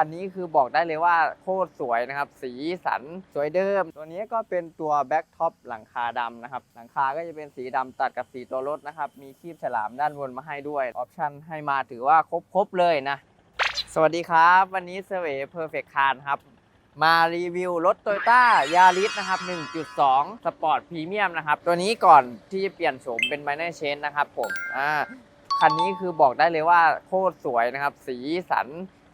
คันนี้คือบอกได้เลยว่าโคตรสวยนะครับ สีสันสวยเดิม ตัวนี้ก็เป็นตัวแบ็กท็อปหลังคาดำนะครับ หลังคาก็จะเป็นสีดำตัดกับสีตัวรถนะครับ มีคีบฉลามด้านบนมาให้ด้วย ออปชั่นให้มาถือว่าครบๆเลยนะ สวัสดีครับ วันนี้เซเว่เพอร์เฟคคาร์ครับมารีวิวรถ t o y ต้ายาริสนะครับ 1.2 สปอร์ตพรีเมียมนะครับ ตัวนี้ก่อนที่จะเปลี่ยนโฉมเป็นไมเนอร์เชนนะครับผม อ่า คันนี้คือบอกได้เลยว่าโคตรสวยนะครับ สีสัน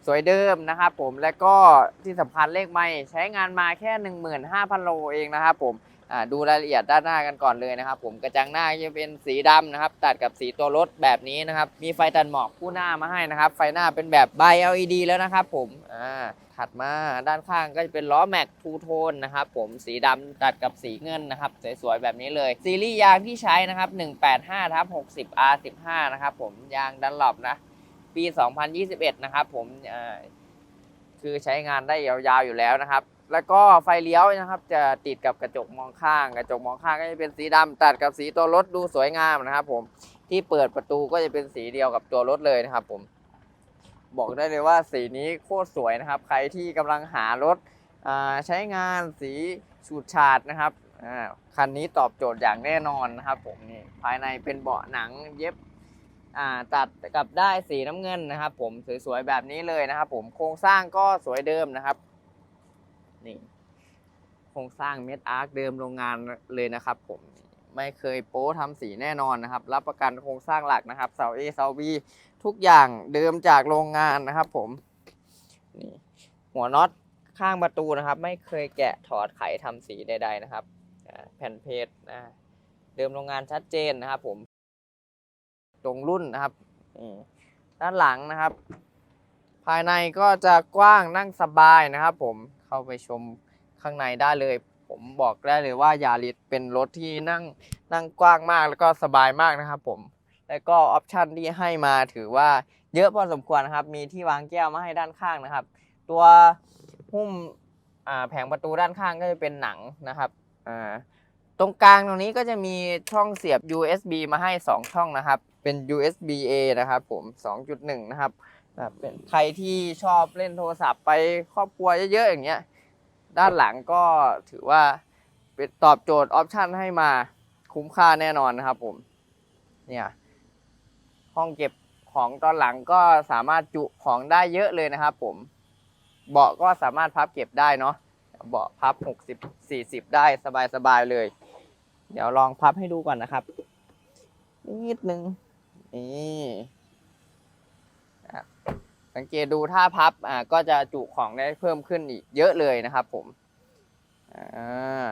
สวยเดิมนะครับผมและก็ที่สำคัญเลขไม่ใช้งานมาแค่ 15,000 โลเองนะครับผมดูรายละเอียดด้านหน้ากันก่อนเลยนะครับ ผมกระจังหน้าจะเป็นสีดำนะครับ ตัดกับสีตัวรถแบบนี้นะครับ มีไฟตัดหมอกคู่หน้ามาให้นะครับ ไฟหน้าเป็นแบบ by LED แล้วนะครับผมถัดมาด้านข้างก็จะเป็นล้อแม็กทูโทนนะครับผมสีดำตัดกับสีเงินนะครับ สวยๆ แบบนี้เลย ซีรีส์ยางที่ใช้นะครับ 185ทับ60 R15 นะครับผมยางดันหลบนะ ปี 2021 นะครับผมคือใช้งานได้ยาวๆอยู่แล้วนะครับ แล้วก็ไฟเลี้ยวนะครับ จะติดกับกระจกมองข้าง กระจกมองข้างก็จะเป็นสีดำตัดกับสีตัวรถดูสวยงามนะครับผมที่เปิดประตูก็จะเป็นสีเดียวกับตัวรถเลยนะครับ ผม บอกได้เลยว่าสีนี้โคตรสวยนะครับ ใครที่กำลังหารถใช้งานสีฉูดฉาดนะครับคันนี้ตอบโจทย์อย่างแน่นอนนะครับ ผมนี่ภายในเป็นเบาะหนังเย็บ ตัดกับได้สีน้ำเงินนะครับ ผมสวยๆแบบนี้เลยนะครับ ผมโครงสร้างก็สวยเดิมนะครับนี่โครงสร้างเม็ดอาร์คเดิมโรงงานเลยนะครับ ผมไม่เคยโป๊ทำสีแน่นอนนะครับ รับประกันโครงสร้างหลักนะครับเสา A เสา B ทุกอย่างเดิมจากโรงงานนะครับ ผมนี่หัวน็อตข้างประตูนะครับ ไม่เคยแกะถอดไขทำสีใด ๆนะครับ แผ่นเพจนะเดิมโรงงานชัดเจนนะครับ ผม ตรงรุ่นนะครับนี่ด้านหลังนะครับ ภายในก็จะกว้างนั่งสบายนะครับ ผมเข้าไปชมข้างในได้เลย ผมบอกได้เลยว่ายาริสเป็นรถที่นั่งนั่งกว้างมากแล้วก็สบายมากนะครับ ผมแล้วก็ออปชันที่ให้มาถือว่าเยอะพอสมควรนะครับ มีที่วางแก้วมาให้ด้านข้างนะครับ ตัวหุ้มอ่าแผงประตูด้านข้างก็จะเป็นหนังนะครับอ่า ตรงกลางตรงนี้ก็จะมีช่องเสียบ USB มาให้ 2 ช่องนะครับ เป็น USB A นะครับผม 2.1 นะครับเป็นใครที่ชอบเล่นโทรศัพท์ไปครอบครัวเยอะๆอย่างเงี้ย ด้านหลังก็ถือว่าเป็นตอบโจทย์ออปชันให้มาคุ้มค่าแน่นอนนะครับผม เนี่ย ห้องเก็บของตอนหลังก็สามารถจุของได้เยอะเลยนะครับผม เบาะก็สามารถพับเก็บได้เนาะ เบาะพับ 60 40 ได้สบายๆเลย เดี๋ยวลองพับให้ดูก่อนนะครับ นิดนึงนี่อะสังเกตดูถ้าพับอ่าก็จะจุของได้เพิ่มขึ้นอีกเยอะเลยนะครับผมอ่า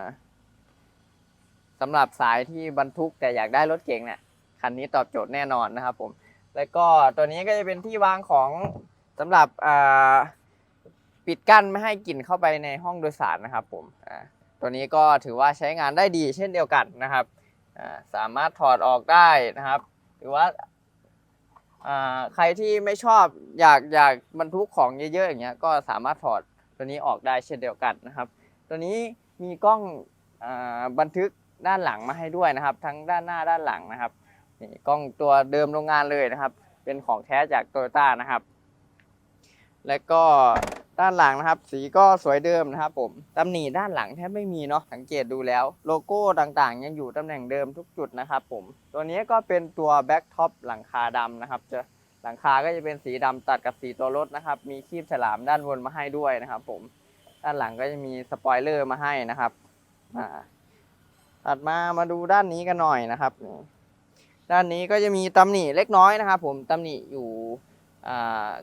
สำหรับสายที่บรรทุกแต่อยากได้รถเก๋งเนี่ยคันนี้ตอบโจทย์แน่นอนนะครับผม แล้วก็ตัวนี้ก็จะเป็นที่วางของสำหรับอ่าปิดกั้นไม่ให้กลิ่นเข้าไปในห้องโดยสารนะครับผมอ่า ตัวนี้ก็ถือว่าใช้งานได้ดีเช่นเดียวกันนะครับสามารถถอดออกได้นะครับ หรือว่าใครที่ไม่ชอบอยากอยากบรรทุกของเยอะๆอย่างเงี้ยก็สามารถถอดตัวนี้ออกได้เช่นเดียวกันนะครับ ตัวนี้มีกล้องอบันทึกด้านหลังมาให้ด้วยนะครับ ทั้งด้านหน้าด้านหลังนะครับนี่กล้องตัวเดิมโรงงานเลยนะครับ เป็นของแท้จากโตโยต้านะครับ และก็ ด้านหลังนะครับ สีก็สวยเดิมนะครับผมตำหนิด้านหลังแทบไม่มีเนาะสังเกตดูแล้ว โลโก้ต่างๆ ยังอยู่ตำแหน่งเดิมทุกจุดนะครับผมตัวนี้ก็เป็นตัวแบ็กท็อปหลังคาดำนะครับจะหลังคาก็จะเป็นสีดำตัดกับสีตัวรถนะครับ มีคีบฉลามด้านบนมาให้ด้วยนะครับ ผม ด้านหลังก็จะมีสปอยเลอร์มาให้นะครับอ่าถัดมามาดูด้านนี้กันหน่อยนะครับ ด้านนี้ก็จะมีตำหนิเล็กน้อยนะครับ ผมตำหนิอยู่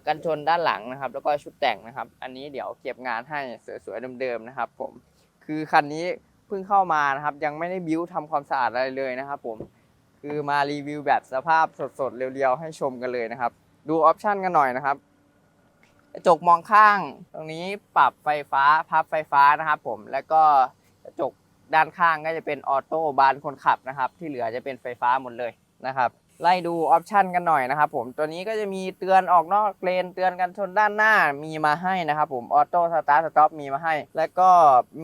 กันชนด้านหลังนะครับ แล้วก็ชุดแต่งนะครับ อันนี้เดี๋ยวเก็บงานให้สวยๆเดิมๆนะครับ ผมคือคันนี้เพิ่งเข้ามานะครับ ยังไม่ได้บิ้วทำความสะอาดอะไรเลยนะครับ ผมคือมารีวิวแบบสภาพสดๆเรียวๆให้ชมกันเลยนะครับ ดูออปชันกันหน่อยนะครับกระจกมองข้าง ตรงนี้ปรับไฟฟ้าพับไฟฟ้านะครับ ผมแล้วก็กระจกด้านข้างก็จะเป็นออโต้บานคนขับนะครับ ที่เหลือจะเป็นไฟฟ้าหมดเลยนะครับ ไล่ดูออปชันกันหน่อยนะครับผมตัวนี้ก็จะมีเตือนออกนอกเลนเตือนกันชนด้านหน้ามีมาให้นะครับผมออโต้สตาร์ทสต็อปมีมาให้ แล้วก็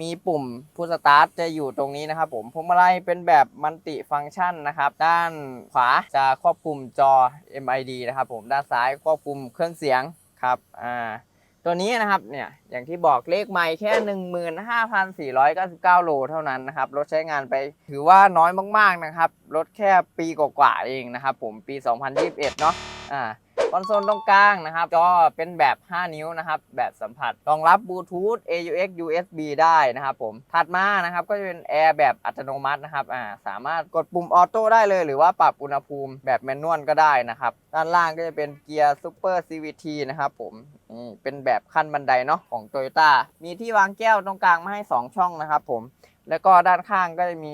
มีปุ่มพุชสตาร์ทจะอยู่ตรงนี้นะครับผมพวงมาลัยเป็นแบบมัลติฟังก์ชันนะครับ ด้านขวาจะควบคุมจอ MID นะครับผมด้านซ้ายควบคุมเครื่องเสียงครับอ่า ตัวนี้นะครับเนี่ยอย่างที่บอกเลขใหม่แค่ 15,499 โลเท่านั้นนะครับรถใช้งานไปถือว่าน้อยมากๆนะครับ รถแค่ปีกว่าๆเองนะครับผมปี 2021 เนาะอ่า คอนโซลตรงกลางนะครับจอเป็นแบบ 5 นิ้วนะครับ แบบสัมผัสรองรับบลูทูธ AUX USB ได้นะครับผมถัดมานะครับก็จะเป็นแอร์แบบอัตโนมัตินะครับอ่าสามารถกดปุ่มออโต้ได้เลยหรือว่าปรับอุณหภูมิแบบแมนนวลก็ได้นะครับ ด้านล่างก็จะเป็นเกียร์ Super CVT นะครับผมนี่เป็นแบบขั้นบันไดเนาะของ Toyota มีที่วางแก้วตรงกลางมาให้ 2 ช่องนะครับผมแล้วก็ด้านข้างก็จะมี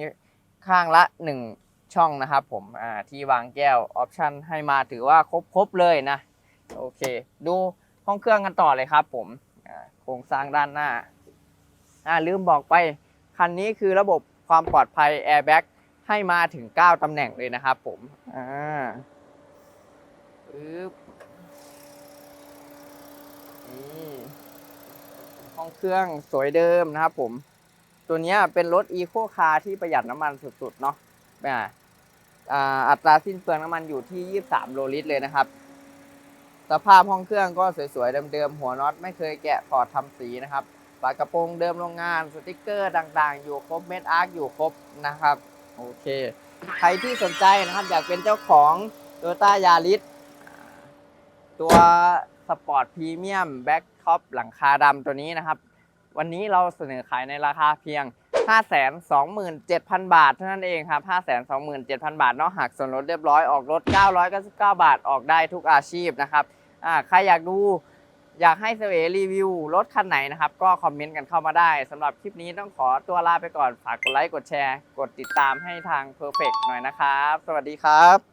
ข้างละ 1 ช่องนะครับผมที่วางแก้วออปชันให้มาถือว่าครบครบเลยนะ โอเค ดูห้องเครื่องกันต่อเลยครับผมโครงสร้างด้านหน้าลืมบอกไป คันนี้คือระบบความปลอดภัย Airbag ให้มาถึง 9ตำแหน่งเลยนะครับผมอ่าปึ๊บนี่ห้องเครื่องสวยเดิมนะครับผม ตัวนี้เป็นรถอีโคคาร์ที่ประหยัดน้ำมันสุดๆ เนาะ อัตราสิ้นเปลืองน้ำมันอยู่ที่ 23 โลลิตรเลยนะครับ สภาพห้องเครื่องก็สวยๆเดิมๆ หัวน็อตไม่เคยแกะถอดทำสีนะครับฝากระโปรงเดิมโรงงานสติกเกอร์ต่างๆ อยู่ครบเม็ดอาร์คอยู่ครบนะครับ โอเค ใครที่สนใจนะครับอยากเป็นเจ้าของ t o y ต้ายาริสตัวสปอร์ตพรีเมียมแบ็กท็อปหลังคาดำตัวนี้นะครับ วันนี้เราเสนอขายในราคาเพียง 527,000 บาทเท่านั้นเองครับ 527,000 บาทเนาะหักส่วนลดเรียบร้อยออกรถ 999 บาทออกได้ทุกอาชีพนะครับอ่าใครอยากดูอยากให้เสวรีวิวรถคันไหนนะครับ ก็คอมเมนต์กันเข้ามาได้สำหรับคลิปนี้ต้องขอตัวลาไปก่อนฝากกดไลค์กดแชร์ กดติดตามให้ทาง Perfect หน่อยนะครับ สวัสดีครับ